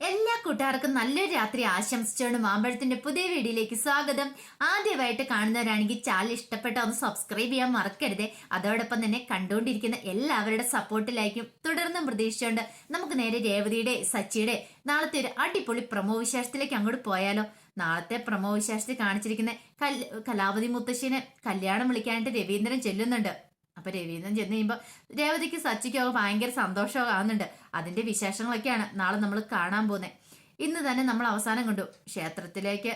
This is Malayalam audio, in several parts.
എല്ലാ കൂട്ടുകാർക്കും നല്ലൊരു രാത്രി ആശംസിച്ചുകൊണ്ട് മാമ്പഴത്തിന്റെ പുതിയ വീഡിയോയിലേക്ക് സ്വാഗതം. ആദ്യമായിട്ട് കാണുന്നവരാണെങ്കിൽ ചാനൽ ഇഷ്ടപ്പെട്ട ഒന്ന് സബ്സ്ക്രൈബ് ചെയ്യാൻ മറക്കരുത്. അതോടൊപ്പം തന്നെ കണ്ടുകൊണ്ടിരിക്കുന്ന എല്ലാവരുടെ സപ്പോർട്ടിലായിരിക്കും തുടർന്നും പ്രതീക്ഷിച്ചുകൊണ്ട് നമുക്ക് നേരെ രേവതിയുടെ സച്ചിയുടെ നാളത്തെ ഒരു അടിപൊളി പ്രമോ വിശേഷത്തിലേക്ക് അങ്ങോട്ട് പോയാലോ. നാളത്തെ പ്രമോ വിശേഷത്തിൽ കാണിച്ചിരിക്കുന്ന കൽ- കലാവതി മുത്തശ്ശിനെ കല്യാണം വിളിക്കാനായിട്ട് രവീന്ദ്രൻ ചെല്ലുന്നുണ്ട്. അപ്പൊ രവീന്ദ്രൻ ചെന്ന് കഴിയുമ്പോൾ രേവതിക്ക് സച്ചിക്കൊക്കെ ഭയങ്കര സന്തോഷമൊക്കെ ആവുന്നുണ്ട് അതിന്റെ വിശേഷങ്ങളൊക്കെയാണ് നാളെ നമ്മൾ കാണാൻ പോകുന്നത് ഇന്ന് തന്നെ നമ്മൾ അവസാനം കണ്ടു. ക്ഷേത്രത്തിലേക്ക്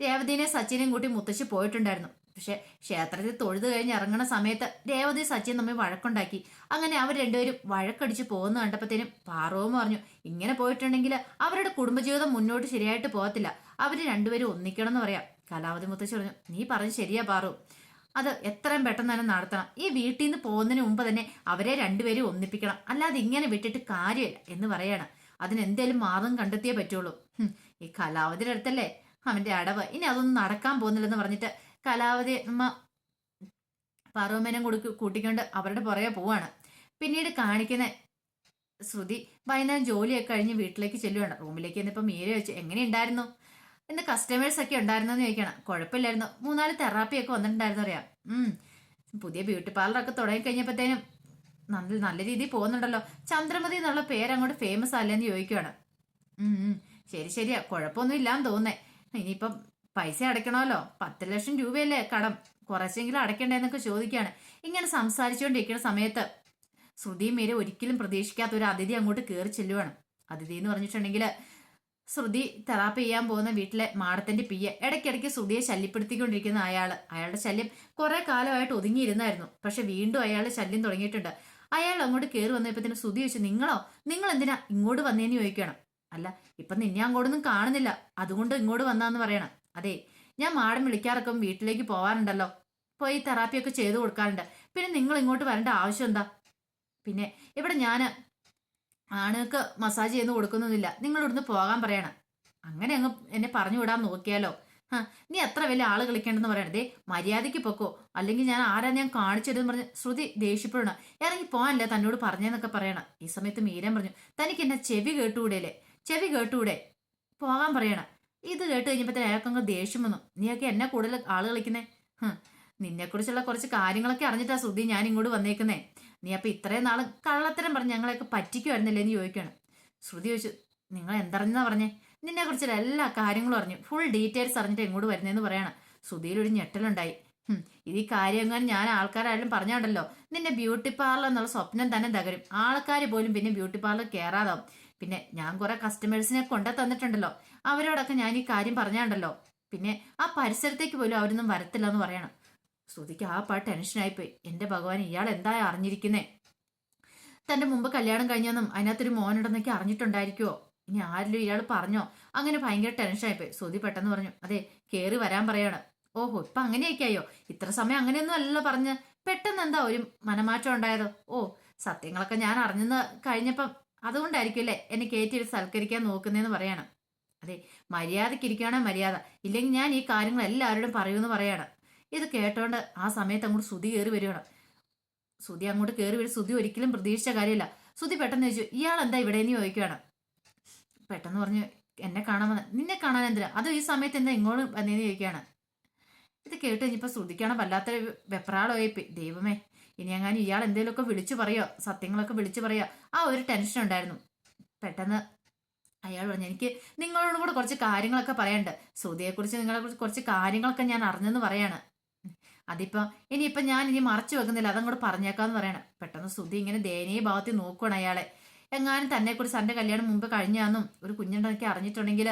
രേവതിനെ സച്ചിനെയും കൂട്ടി മുത്തശ്ശി പോയിട്ടുണ്ടായിരുന്നു. പക്ഷെ ക്ഷേത്രത്തിൽ തൊഴുതു കഴിഞ്ഞ് ഇറങ്ങുന്ന സമയത്ത് രേവതി സച്ചിൻ തമ്മിൽ വഴക്കുണ്ടാക്കി. അങ്ങനെ അവർ രണ്ടുപേരും വഴക്കടിച്ച് പോകുന്ന കണ്ടപ്പോഴത്തേനും പാറവും പറഞ്ഞു ഇങ്ങനെ പോയിട്ടുണ്ടെങ്കിൽ അവരുടെ കുടുംബജീവിതം മുന്നോട്ട് ശരിയായിട്ട് പോകത്തില്ല. അവർ രണ്ടുപേരും ഒന്നിക്കണം എന്ന് പറയാം. കലാവതി മുത്തശ്ശി പറഞ്ഞു നീ പറഞ്ഞു ശരിയാ പാറു അത് എത്രയും പെട്ടെന്ന് തന്നെ നടത്തണം. ഈ വീട്ടിൽ നിന്ന് പോകുന്നതിന് മുമ്പ് തന്നെ അവരെ രണ്ടുപേരും ഒന്നിപ്പിക്കണം. അല്ലാതെ ഇങ്ങനെ വിട്ടിട്ട് കാര്യമില്ല എന്ന് പറയണം. അതിനെന്തേലും മാർഗം കണ്ടെത്തിയേ പറ്റുള്ളൂ. ഈ കലാവതിയുടെ അടുത്തല്ലേ? അവന്റെ അടവ്. ഇനി അതൊന്നും നടക്കാൻ പോകുന്നില്ലെന്ന് പറഞ്ഞിട്ട് കലാവതി അമ്മ പാർവമേനം കൊടുക്ക് കൂട്ടിക്കൊണ്ട് അവരുടെ പുറകെ പോവാണ്. പിന്നീട് കാണിക്കുന്ന ശ്രുതി വൈകുന്നേരം ജോലിയൊക്കെ കഴിഞ്ഞ് വീട്ടിലേക്ക് ചെല്ലുവാണ്. റൂമിലേക്ക് ചെന്നപ്പോൾ മീര വെച്ച് എങ്ങനെയുണ്ടായിരുന്നു? ഇന്ന് കസ്റ്റമേഴ്സ് ഒക്കെ ഉണ്ടായിരുന്നു എന്ന് ചോദിക്കണം. കുഴപ്പമില്ലായിരുന്നു. മൂന്നാൽ തെറാപ്പി ഒക്കെ വന്നിട്ടുണ്ടായിരുന്നു അറിയാം. പുതിയ ബ്യൂട്ടി പാർലർ ഒക്കെ തുടങ്ങി കഴിഞ്ഞപ്പോഴത്തേനും നല്ല നല്ല രീതിയിൽ പോകുന്നുണ്ടല്ലോ. ചന്ദ്രമതി എന്നുള്ള പേര് അങ്ങോട്ട് ഫേമസ് അല്ലെന്ന് ഉം. ശരി ശരിയാ. കുഴപ്പമൊന്നും ഇല്ലാന്ന് തോന്നേ ഇനിയിപ്പം പൈസ അടയ്ക്കണമല്ലോ. പത്ത് ലക്ഷം രൂപയല്ലേ കടം. കുറച്ചെങ്കിലും അടയ്ക്കണ്ടേന്നൊക്കെ ചോദിക്കുകയാണ് ഇങ്ങനെ സംസാരിച്ചുകൊണ്ടിരിക്കുന്ന സമയത്ത് ശ്രുതിയും മീര ഒരിക്കലും പ്രതീക്ഷിക്കാത്ത ഒരു അതിഥി അങ്ങോട്ട് കയറി ചെല്ലുവാണ്. അതിഥി എന്ന് പറഞ്ഞിട്ടുണ്ടെങ്കിൽ ശ്രുതി തെറാപ്പി ചെയ്യാൻ പോകുന്ന വീട്ടിലെ മാടത്തിന്റെ പിയ ഇടയ്ക്കിടയ്ക്ക് ശ്രുതിയെ ശല്യപ്പെടുത്തിക്കൊണ്ടിരിക്കുന്ന അയാൾ അയാളുടെ ശല്യം കുറെ കാലമായിട്ട് ഒതുങ്ങിയിരുന്നായിരുന്നു. പക്ഷെ വീണ്ടും അയാൾ ശല്യം തുടങ്ങിയിട്ടുണ്ട്. അയാൾ അങ്ങോട്ട് കയറി വന്നപ്പോഴത്തേനും ശ്രുതി ചോദിച്ചു നിങ്ങളോ? നിങ്ങൾ എന്തിനാ ഇങ്ങോട്ട് വന്നേന്ന് ചോദിക്കണം അല്ല ഇപ്പൊ നിന്നെ അങ്ങോട്ടൊന്നും കാണുന്നില്ല. അതുകൊണ്ട് ഇങ്ങോട്ട് വന്നാന്ന് പറയണം. അതെ ഞാൻ മാടം വിളിക്കാറൊക്കെ വീട്ടിലേക്ക് പോവാറുണ്ടല്ലോ. പോയി തെറാപ്പിയൊക്കെ ചെയ്തു കൊടുക്കാറുണ്ട്. പിന്നെ നിങ്ങൾ ഇങ്ങോട്ട് വരേണ്ട ആവശ്യം എന്താ? പിന്നെ ഇവിടെ ഞാൻ ആണുങ്ങൾക്ക് മസാജ് ചെയ്ത് കൊടുക്കുന്നൊന്നുമില്ല. നിങ്ങൾ ഇവിടുന്ന് പോകാൻ പറയണം. അങ്ങനെ അങ്ങ് എന്നെ പറഞ്ഞു വിടാൻ നോക്കിയാലോ? നീ എത്ര വലിയ ആൾ കളിക്കേണ്ടെന്ന് പറയണം ദേ മര്യാദയ്ക്ക് പൊക്കോ. അല്ലെങ്കിൽ ഞാൻ ആരാ ഞാൻ കാണിച്ചിടുന്ന് പറഞ്ഞ് ശ്രുതി ദേഷ്യപ്പെടണം ഇറങ്ങി പോകാനല്ലേ തന്നോട് പറഞ്ഞെന്നൊക്കെ പറയണം. ഈ സമയത്ത് മീരൻ പറഞ്ഞു തനിക്ക് എന്നെ ചെവി കേട്ടുകൂടെയല്ലേ ചെവി കേട്ടുകൂടെ പോകാൻ പറയണം. ഇത് കേട്ട് കഴിഞ്ഞപ്പോഴത്തെ അയാൾക്കങ്ങ് ദേഷ്യം വന്നു. നീയൊക്കെ എന്നെ കൂടുതൽ ആൾ കളിക്കുന്നേ? നിന്നെക്കുറിച്ചുള്ള കുറച്ച് കാര്യങ്ങളൊക്കെ അറിഞ്ഞിട്ടാ ശ്രുതി ഞാൻ ഇങ്ങോട്ട് വന്നേക്കുന്നേ. നീ അപ്പൊ ഇത്രയും നാൾ കള്ളത്തരം പറഞ്ഞ് ഞങ്ങളെയൊക്കെ പറ്റിക്കുമായിരുന്നില്ലേ എന്ന് ചോദിക്കുകയാണ് ശ്രുതി ചോദിച്ചു നിങ്ങൾ എന്തറിഞ്ഞാ പറഞ്ഞേ? നിന്നെ കുറിച്ചുള്ള എല്ലാ കാര്യങ്ങളും അറിഞ്ഞു ഫുൾ ഡീറ്റെയിൽസ് അറിഞ്ഞിട്ട് ഇങ്ങോട്ട് വരുന്നതെന്ന് പറയണം. ശ്രുതിയിൽ ഒരു ഞെട്ടലുണ്ടായി. ഇത് ഈ കാര്യം ഞാൻ ആൾക്കാരായാലും പറഞ്ഞാണ്ടല്ലോ. നിന്നെ ബ്യൂട്ടി പാർലർ എന്നുള്ള സ്വപ്നം തന്നെ തകരും. ആൾക്കാർ പോലും പിന്നെ ബ്യൂട്ടി പാർലർ കയറാതാവും പിന്നെ ഞാൻ കുറെ കസ്റ്റമേഴ്സിനെ കൊണ്ടു തന്നിട്ടുണ്ടല്ലോ. അവരോടൊക്കെ ഞാൻ ഈ കാര്യം പറഞ്ഞാണ്ടല്ലോ. പിന്നെ ആ പരിസരത്തേക്ക് പോലും അവരൊന്നും വരത്തില്ല എന്ന് പറയണം. ശ്രുതിക്ക് ആ പാട്ട് ടെൻഷനായിപ്പോയി എന്റെ ഭഗവാൻ ഇയാൾ എന്താ അറിഞ്ഞിരിക്കുന്നേ? തന്റെ മുമ്പ് കല്യാണം കഴിഞ്ഞെന്നും അതിനകത്തൊരു മോനുണ്ടെന്നൊക്കെ അറിഞ്ഞിട്ടുണ്ടായിരിക്കുവോ? ഇനി ആരിലും ഇയാൾ പറഞ്ഞോ? അങ്ങനെ ഭയങ്കര ടെൻഷനായിപ്പോയി ശ്രുതി പെട്ടെന്ന് പറഞ്ഞു അതെ കയറി വരാൻ പറയാണ്. ഓഹോ ഇപ്പൊ അങ്ങനെയൊക്കെ ആയോ? ഇത്ര സമയം അങ്ങനെയൊന്നും അല്ലല്ലോ പറഞ്ഞ്. പെട്ടെന്ന് എന്താ ഒരു മനമാറ്റം ഉണ്ടായതോ? ഓ സത്യങ്ങളൊക്കെ ഞാൻ അറിഞ്ഞെന്ന് കഴിഞ്ഞപ്പം അതുകൊണ്ടായിരിക്കും അല്ലേ എന്നെ കയറ്റി ഒരു സൽക്കരിക്കാൻ നോക്കുന്നതെന്ന് പറയണം. അതെ മര്യാദക്കിരിക്കുകയാണ് മര്യാദ. ഇല്ലെങ്കിൽ ഞാൻ ഈ കാര്യങ്ങൾ എല്ലാവരോടും പറയുമെന്ന് പറയാണ്. ഇത് കേട്ടോണ്ട് ആ സമയത്ത് അങ്ങോട്ട് ശ്രുതി കയറി വരികയാണ്. ശ്രുതി അങ്ങോട്ട് കയറി വരും. ശ്രുതി ഒരിക്കലും പ്രതീക്ഷിച്ച കാര്യമില്ല. ശ്രുതി പെട്ടെന്ന് ചോദിച്ചു ഇയാൾ എന്താ ഇവിടെ? നിന്ന് ചോദിക്കുകയാണ് പെട്ടെന്ന് പറഞ്ഞു എന്നെ കാണാൻ വന്ന നിന്നെ കാണാൻ എന്തിനാ? അത് ഈ സമയത്ത് എന്താ ഇങ്ങോട്ട് വന്നേന്ന് ചോദിക്കുകയാണ് ഇത് കേട്ട് കഴിഞ്ഞപ്പോൾ ശ്രുതിക്കാണ് വല്ലാത്ത വെപ്രാളമായി പോയി. ദൈവമേ ഇനി അങ്ങനെ ഇയാൾ എന്തെങ്കിലുമൊക്കെ വിളിച്ചു പറയോ? സത്യങ്ങളൊക്കെ വിളിച്ചു പറയോ? ആ ഒരു ടെൻഷൻ ഉണ്ടായിരുന്നു. പെട്ടെന്ന് അയാൾ പറഞ്ഞു എനിക്ക് നിങ്ങളോടും കൂടെ കുറച്ച് കാര്യങ്ങളൊക്കെ പറയണ്ട്. ശ്രുതിയെക്കുറിച്ച് നിങ്ങളെക്കുറിച്ച് കുറച്ച് കാര്യങ്ങളൊക്കെ ഞാൻ അറിഞ്ഞെന്ന് പറയാണ്. അതിപ്പോ ഇനിയിപ്പൊ ഞാൻ ഇനി മറച്ചു വെക്കുന്നില്ല. അതങ്ങോട്ട് പറഞ്ഞേക്കാന്ന് പറയണം. പെട്ടെന്ന് ശ്രുതി ഇങ്ങനെ ദയനീയ ഭാവത്തിൽ നോക്കുകയാണ് അയാളെ. എങ്ങാനും തന്നെ കുറിച്ച് തന്റെ കല്യാണം മുമ്പ് കഴിഞ്ഞാന്നും ഒരു കുഞ്ഞുണ്ടൊക്കെ അറിഞ്ഞിട്ടുണ്ടെങ്കിൽ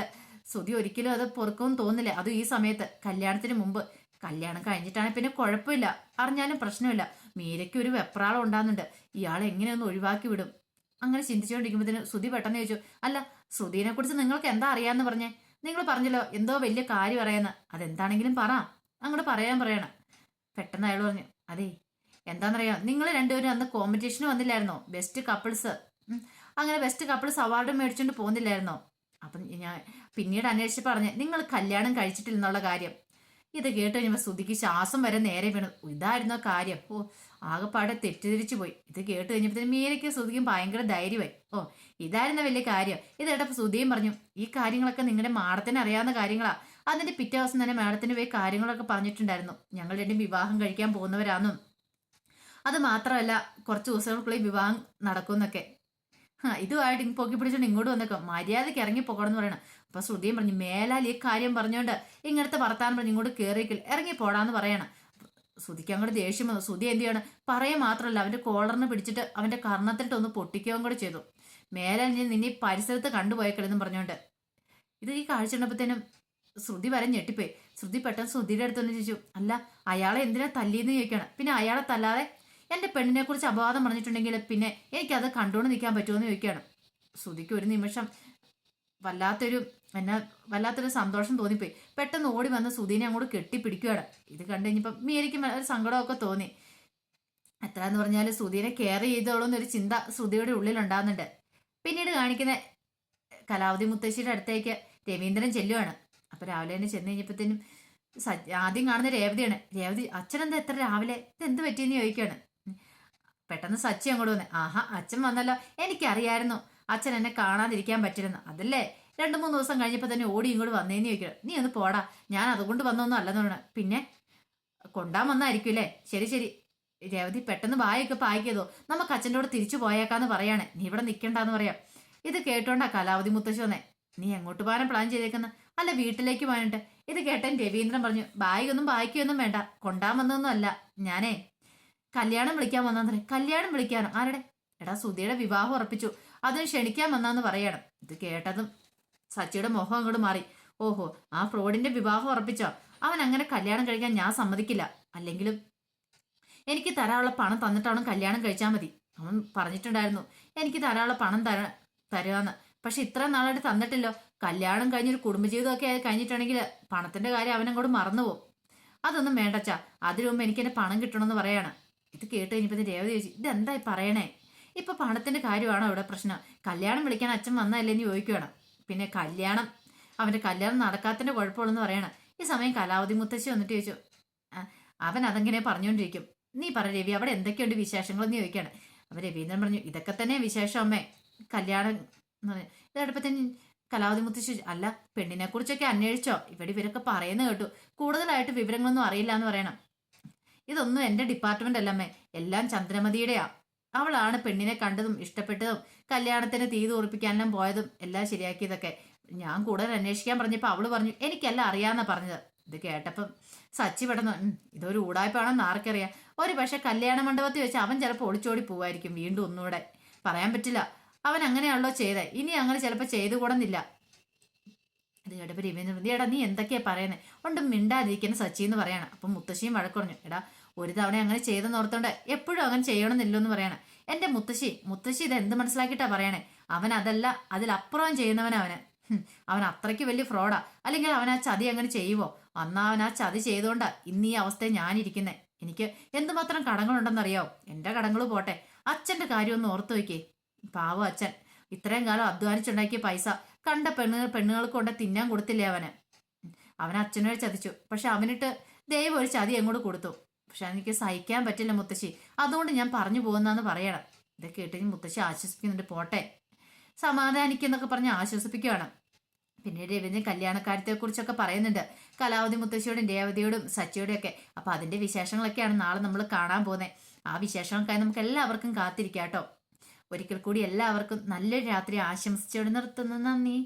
ശ്രുതി ഒരിക്കലും അത് പൊറുക്കും തോന്നില്ല അതും ഈ സമയത്ത് കല്യാണത്തിന് മുമ്പ്. കല്യാണം കഴിഞ്ഞിട്ടാണ് പിന്നെ കുഴപ്പമില്ല. അറിഞ്ഞാലും പ്രശ്നമില്ല. മീരയ്ക്ക് ഒരു വെപ്രാളം ഉണ്ടാകുന്നുണ്ട്. ഇയാളെ എങ്ങനെയൊന്ന് ഒഴിവാക്കി വിടും? അങ്ങനെ ചിന്തിച്ചുകൊണ്ടിരിക്കുമ്പോഴത്തേന് ശ്രുതി പെട്ടെന്ന് ചോദിച്ചു അല്ല ശ്രുതിനെ കുറിച്ച് നിങ്ങൾക്ക് എന്താ അറിയാന്ന് പറഞ്ഞേ? നിങ്ങൾ പറഞ്ഞല്ലോ എന്തോ വലിയ കാര്യം അറിയാന്ന്. അതെന്താണെങ്കിലും പറ. അങ്ങോട്ട് പറയാൻ പറയണം. പെട്ടെന്ന് അയാൾ പറഞ്ഞു അതെ എന്താണെന്നറിയാം നിങ്ങൾ രണ്ടുപേരും അന്ന് കോമ്പറ്റീഷന് വന്നില്ലായിരുന്നോ? ബെസ്റ്റ് കപ്പിൾസ് അങ്ങനെ ബെസ്റ്റ് കപ്പിൾസ് അവാർഡ് മേടിച്ചുകൊണ്ട് പോകുന്നില്ലായിരുന്നോ അപ്പം ഞാൻ പിന്നീട് അന്വേഷിച്ച് പറഞ്ഞ് നിങ്ങൾ കല്യാണം കഴിച്ചിട്ടില്ലെന്നുള്ള കാര്യം. ഇത് കേട്ട് കഴിഞ്ഞപ്പോൾ ശ്രുതിക്ക് ശ്വാസം വരെ നേരെ വീണു. ഇതായിരുന്നു കാര്യം? ഓ ആകെപ്പാടെ തെറ്റിദ്ധരിച്ചു പോയി. ഇത് കേട്ട് കഴിഞ്ഞപ്പോൾ മീരയ്ക്ക് ശ്രുതിക്കും ഭയങ്കര ധൈര്യമായി. ഓ ഇതായിരുന്നു വലിയ കാര്യം. ഇത് കേട്ടപ്പോൾ ശ്രുതിയും പറഞ്ഞു ഈ കാര്യങ്ങളൊക്കെ നിങ്ങളുടെ മാഡത്തിന് അറിയാവുന്ന കാര്യങ്ങളാ. അതിന്റെ പിറ്റേ ദിവസം തന്നെ മാഡത്തിന് പോയി കാര്യങ്ങളൊക്കെ പറഞ്ഞിട്ടുണ്ടായിരുന്നു. ഞങ്ങൾ രണ്ടും വിവാഹം കഴിക്കാൻ പോകുന്നവരാന്നും. അത് മാത്രമല്ല കുറച്ച് ദിവസങ്ങൾക്കുള്ളിൽ വിവാഹം നടക്കുമെന്നൊക്കെ. ആ ഇതുമായിട്ട് പൊക്കി പിടിച്ചോണ്ട് ഇങ്ങോട്ട് വന്നേക്കോ. മര്യാദയ്ക്ക് ഇറങ്ങി പോകണം എന്ന് പറയണം. അപ്പൊ ശ്രുതിയും പറഞ്ഞു മേലാൽ ഈ കാര്യം പറഞ്ഞോണ്ട് ഇങ്ങനത്തെ വർത്താനം പറഞ്ഞ് ഇങ്ങോട്ട് കയറിയേക്കിൽ ഇറങ്ങി പോടാന്ന് പറയണം. ശ്രുതിക്ക് അങ്ങോട്ട് ദേഷ്യം വന്നു. ശ്രുതി എന്ത് ചെയ്യണം? പറയുക മാത്രമല്ല അവന്റെ കോളറിന് പിടിച്ചിട്ട് അവന്റെ കർണത്തിലിട്ട് ഒന്ന് പൊട്ടിക്കുകയും കൂടെ ചെയ്തു. മേലാൽ നിന്നെ പരിസരത്ത് കണ്ടുപോയേക്കലെന്നും പറഞ്ഞോണ്ട്. ഇത് ഈ കാഴ്ച കണ്ടപ്പോഴത്തേനും ശ്രുതി വരെ ഞെട്ടിപ്പോയി. ശ്രുതി പെട്ടെന്ന് ശ്രുതിയുടെ അടുത്തൊന്ന് ചോദിച്ചു അല്ല അയാളെ എന്തിനാ തല്ലിയെന്ന് ചോദിക്കണം? പിന്നെ അയാളെ തല്ലാതെ എന്റെ പെണ്ണിനെ കുറിച്ച് അപവാദം പറഞ്ഞിട്ടുണ്ടെങ്കിൽ പിന്നെ എനിക്കത് കണ്ടുകൊണ്ട് നിൽക്കാൻ പറ്റുമെന്ന് ചോദിക്കുകയാണ് ശ്രുതിക്ക് ഒരു നിമിഷം വല്ലാത്തൊരു എന്നാ വല്ലാത്തൊരു സന്തോഷം തോന്നിപ്പോയി. പെട്ടെന്ന് ഓടി വന്ന് സുധീനെ അങ്ങോട്ട് കെട്ടിപ്പിടിക്കുകയാണ്. ഇത് കണ്ടു കഴിഞ്ഞപ്പം മീരയ്ക്ക് ഒരു സങ്കടമൊക്കെ തോന്നി. എത്ര എന്ന് പറഞ്ഞാൽ സുധീനെ കെയർ ചെയ്തോളൂ എന്നൊരു ചിന്ത ശ്രുതിയുടെ ഉള്ളിൽ ഉണ്ടാകുന്നുണ്ട് പിന്നീട് കാണിക്കുന്ന കലാവതി മുത്തശ്ശിയുടെ അടുത്തേക്ക് രവീന്ദ്രൻ ചെല്ലുവാണ്. അപ്പൊ രാവിലെ തന്നെ ചെന്ന് കഴിഞ്ഞപ്പോഴത്തേനും ആദ്യം കാണുന്ന രേവതിയാണ്. രേവതി അച്ഛനെന്താ എത്ര രാവിലെ? ഇത് എന്ത് പറ്റിയെന്ന് ചോദിക്കുകയാണ്. പെട്ടെന്ന് സച്ചി അങ്ങോട്ട് വന്നേ ആഹാ അച്ഛൻ വന്നല്ലോ. എനിക്കറിയായിരുന്നു. അച്ഛൻ എന്നെ കാണാതിരിക്കാൻ പറ്റില്ലെന്ന്. അതല്ലേ? രണ്ടു മൂന്ന് ദിവസം കഴിഞ്ഞപ്പോൾ തന്നെ ഓടി ഇങ്ങോട്ട് വന്നേന്ന് ചോദിക്കണം നീ ഒന്ന് പോടാ. ഞാൻ അതുകൊണ്ട് വന്നൊന്നും അല്ലെന്ന് പിന്നെ കൊണ്ടാൻ വന്നായിരിക്കും അല്ലേ? ശരി ശരി. രേവതി പെട്ടെന്ന് വായൊക്കെ പായിക്കതോ നമുക്ക് അച്ഛന്റെ കൂടെ തിരിച്ചു പോയേക്കാന്ന് പറയാണ്. നീ ഇവിടെ നിൽക്കണ്ടെന്ന് പറയാം. ഇത് കേട്ടോണ്ടാ കലാവതി മുത്തശ്ശി വന്നേ. നീ എങ്ങോട്ട് പോകാൻ പ്ലാൻ ചെയ്തേക്കുന്ന? അല്ല വീട്ടിലേക്ക് പോയിട്ട് ഇത് കേട്ടൻ രവീന്ദ്രൻ പറഞ്ഞു ബായികൊന്നും ബായിക്കൊന്നും വേണ്ട. കൊണ്ടാൻ വന്നതൊന്നും അല്ല. ഞാനേ കല്യാണം വിളിക്കാൻ വന്നാന്ന് കല്യാണം വിളിക്കാനോ? ആരുടെ? എടാ സുധിയുടെ വിവാഹം ഉറപ്പിച്ചു. അതിന് ക്ഷണിക്കാൻ വന്നാന്ന് പറയണം. ഇത് കേട്ടതും സച്ചിയുടെ മുഖം അങ്ങോട്ട് മാറി. ഓഹോ ആ ഫ്രോഡിന്റെ വിവാഹം ഉറപ്പിച്ചോ? അവൻ അങ്ങനെ കല്യാണം കഴിക്കാൻ ഞാൻ സമ്മതിക്കില്ല. അല്ലെങ്കിലും എനിക്ക് തരാനുള്ള പണം തന്നിട്ടാണ് കല്യാണം കഴിച്ചാൽ മതി. അവൻ പറഞ്ഞിട്ടുണ്ടായിരുന്നു എനിക്ക് തരാനുള്ള പണം തര തരാന്ന്. പക്ഷെ ഇത്ര നാളായിട്ട് തന്നിട്ടില്ലോ. കല്യാണം കഴിഞ്ഞൊരു കുടുംബജീവിതമൊക്കെ കഴിഞ്ഞിട്ടുണ്ടെങ്കിൽ പണത്തിന്റെ കാര്യം അവനങ്ങോട്ട് മറന്നുപോകും അതൊന്നും വേണ്ടച്ചാ. അതിനു മുമ്പ് എനിക്ക് എന്റെ പണം കിട്ടണമെന്ന് പറയാണ്. ഇത് കേട്ട് കഴിഞ്ഞപ്പോൾ രേവതി ചോദിച്ചു ഇതെന്തായി പറയണേ? ഇപ്പൊ പണത്തിന്റെ കാര്യമാണോ ഇവിടെ പ്രശ്നം? കല്യാണം വിളിക്കാൻ അച്ഛൻ വന്നതല്ലേ എന്ന് ചോദിക്കുകയാണ് പിന്നെ കല്യാണം അവന്റെ കല്യാണം നടക്കാത്തതിന്റെ കുഴപ്പമുള്ളെന്ന് പറയണം. ഈ സമയം കലാവതി മുത്തശ്ശി വന്നിട്ട് ചോദിച്ചു അവൻ അതെങ്ങനെ പറഞ്ഞുകൊണ്ടിരിക്കും? നീ പറ രവി അവിടെ എന്തൊക്കെയുണ്ട് വിശേഷങ്ങളെന്ന് ചോദിക്കുകയാണ് അപ്പൊ രവീന്ദ്രൻ പറഞ്ഞു ഇതൊക്കെ തന്നെ വിശേഷം അമ്മേ. കല്യാണം എന്ന് പറഞ്ഞു ഇതടുപ്പത്തന്നെ കലാവതി മുത്തശ്ശി അല്ല പെണ്ണിനെ കുറിച്ചൊക്കെ അന്വേഷിച്ചോ? ഇവിടെ ഇവരൊക്കെ പറയുന്നത് കേട്ടു. കൂടുതലായിട്ട് വിവരങ്ങളൊന്നും അറിയില്ല എന്ന് പറയണം. ഇതൊന്നും എന്റെ ഡിപ്പാർട്ട്മെന്റ് അല്ലമ്മേ എല്ലാം ചന്ദ്രമതിയുടെയാ. അവളാണ് പെണ്ണിനെ കണ്ടതും ഇഷ്ടപ്പെട്ടതും കല്യാണത്തിന് തീ ഉറപ്പിക്കാനെല്ലാം പോയതും എല്ലാം ശരിയാക്കിയതൊക്കെ. ഞാൻ കൂടുതൽ അന്വേഷിക്കാൻ പറഞ്ഞപ്പോൾ അവൾ പറഞ്ഞു എനിക്കെല്ലാം അറിയാന്നാ പറഞ്ഞത്. ഇത് കേട്ടപ്പം സച്ചി പെടുന്നു "ഉം, ഇതൊരു ഊടായ്പാണെന്ന് ആർക്കറിയാം. ഒരു പക്ഷെ കല്യാണ മണ്ഡപത്തിൽ വെച്ച് അവൻ ചിലപ്പോൾ ഒളിച്ചോടി പോവായിരിക്കും വീണ്ടും ഒന്നുകൂടെ. പറയാൻ പറ്റില്ല. അവൻ അങ്ങനെയാണല്ലോ ചെയ്തത് ഇനി അങ്ങനെ ചിലപ്പോൾ ചെയ്തു കൂടുന്നില്ല അത് കേട്ടപ്പോൾ രവീന്ദ്രൻ പറഞ്ഞു, എടാ നീ എന്തൊക്കെയാ പറയുന്നത് ഒണ്ടും മിണ്ടാതിരിക്കുന്ന സച്ചി എന്ന് പറയാണ്. അപ്പം മുത്തശ്ശിയും വഴക്കുറഞ്ഞു എടാ ഒരു തവണ അങ്ങനെ ചെയ്തെന്ന് ഓർത്തോണ്ട് എപ്പോഴും അങ്ങനെ ചെയ്യണമെന്നില്ലോ എന്ന് പറയണേ. എന്റെ മുത്തശ്ശി മുത്തശ്ശി ഇത് എന്ത് മനസ്സിലാക്കിയിട്ടാ പറയണേ? അവൻ അതല്ല അതിലപ്പുറം ചെയ്യുന്നവൻ അവന്. അവൻ അത്രയ്ക്ക് വലിയ ഫ്രോഡാ അല്ലെങ്കിൽ അവൻ ആ ചതി അങ്ങനെ ചെയ്യുവോ? അന്നാ അവൻ ആ ചതി ചെയ്തോണ്ടാ ഇന്ന് ഈ അവസ്ഥയിൽ ഞാനിരിക്കുന്നേ. എനിക്ക് എന്തുമാത്രം കടങ്ങളുണ്ടെന്നറിയാവോ? എന്റെ കടങ്ങൾ പോട്ടെ. അച്ഛന്റെ കാര്യം ഒന്ന് ഓർത്തു വയ്ക്കേ പാവം അച്ഛൻ. ഇത്രയും കാലം അധ്വാനിച്ചുണ്ടാക്കിയ പൈസ കണ്ട പെണ്ണുകൾ പെണ്ണുങ്ങൾക്ക് കൊണ്ട് തിന്നാൻ കൊടുത്തില്ലേ അവന്? അവൻ അച്ഛനോട് ചതിച്ചു. പക്ഷെ അവനിട്ട് ദൈവം ഒരു ചതി അങ്ങോട്ട് കൊടുത്തു. പക്ഷെ എനിക്ക് സഹിക്കാൻ പറ്റില്ല മുത്തശ്ശി. അതുകൊണ്ട് ഞാൻ പറഞ്ഞു പോകുന്നതെന്ന് പറയണം. ഇതൊക്കെ കേട്ട് മുത്തശ്ശി ആശ്വസിക്കുന്നുണ്ട്. പോട്ടെ. സമാധാനിക്കുന്നൊക്കെ പറഞ്ഞ് ആശ്വസിപ്പിക്കുകയാണ് പിന്നീട് കല്യാണക്കാര്യത്തെ കുറിച്ചൊക്കെ പറയുന്നുണ്ട്. കലാവതി മുത്തശ്ശിയോടും രേവതിയോടും സച്ചിയോടും ഒക്കെ. അപ്പൊ അതിന്റെ വിശേഷങ്ങളൊക്കെയാണ് നാളെ നമ്മൾ കാണാൻ പോകുന്നത്. ആ വിശേഷങ്ങൾക്കായി നമുക്ക് എല്ലാവർക്കും കാത്തിരിക്കാം കേട്ടോ. ഒരിക്കൽ കൂടി എല്ലാവർക്കും നല്ലൊരു രാത്രി ആശംസിച്ചോട് നിർത്തുന്നു. നന്ദി.